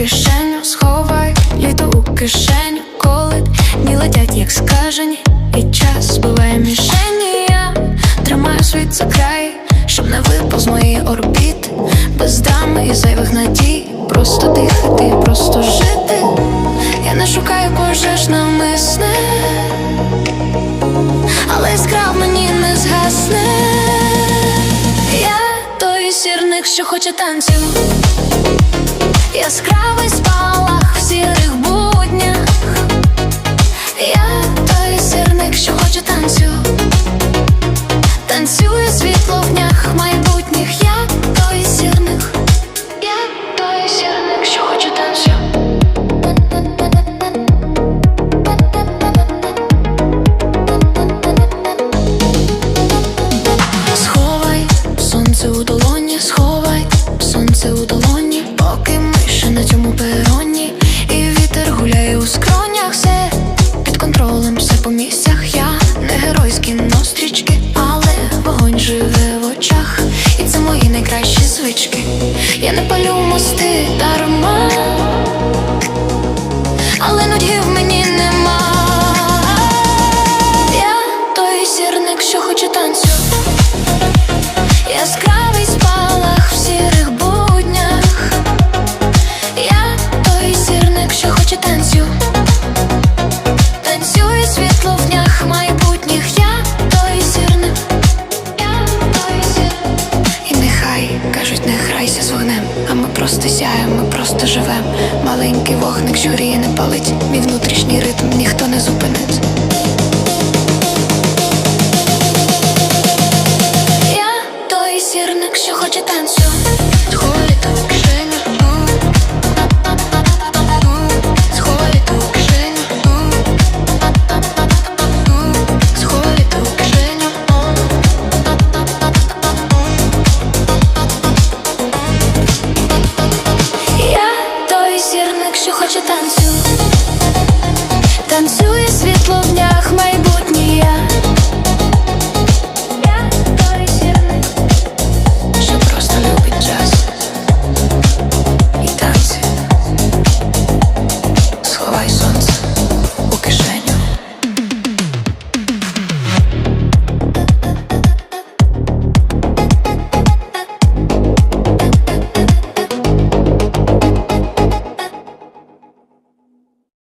Кишеню, сховай літо у кишеню, коли дні летять, як скажені, і час збиває мішені. Я тримаю світ за край, щоб не випав з моєї орбіти, без дами і зайвих надій. Просто дихати, просто жити. Я не шукаю пожеж намисне, але іскра в мені не згасне. Я той сірник, що хоче танцю. Яскравий спалах в сірих буднях Танцює світло в днях майбутніх. Я той сірник але просто сяєм, ми просто живем. Маленький вогник журіє не палить, мій внутрішній ритм ніхто не зупинить. Я той сірник, що хоче танцю. 딴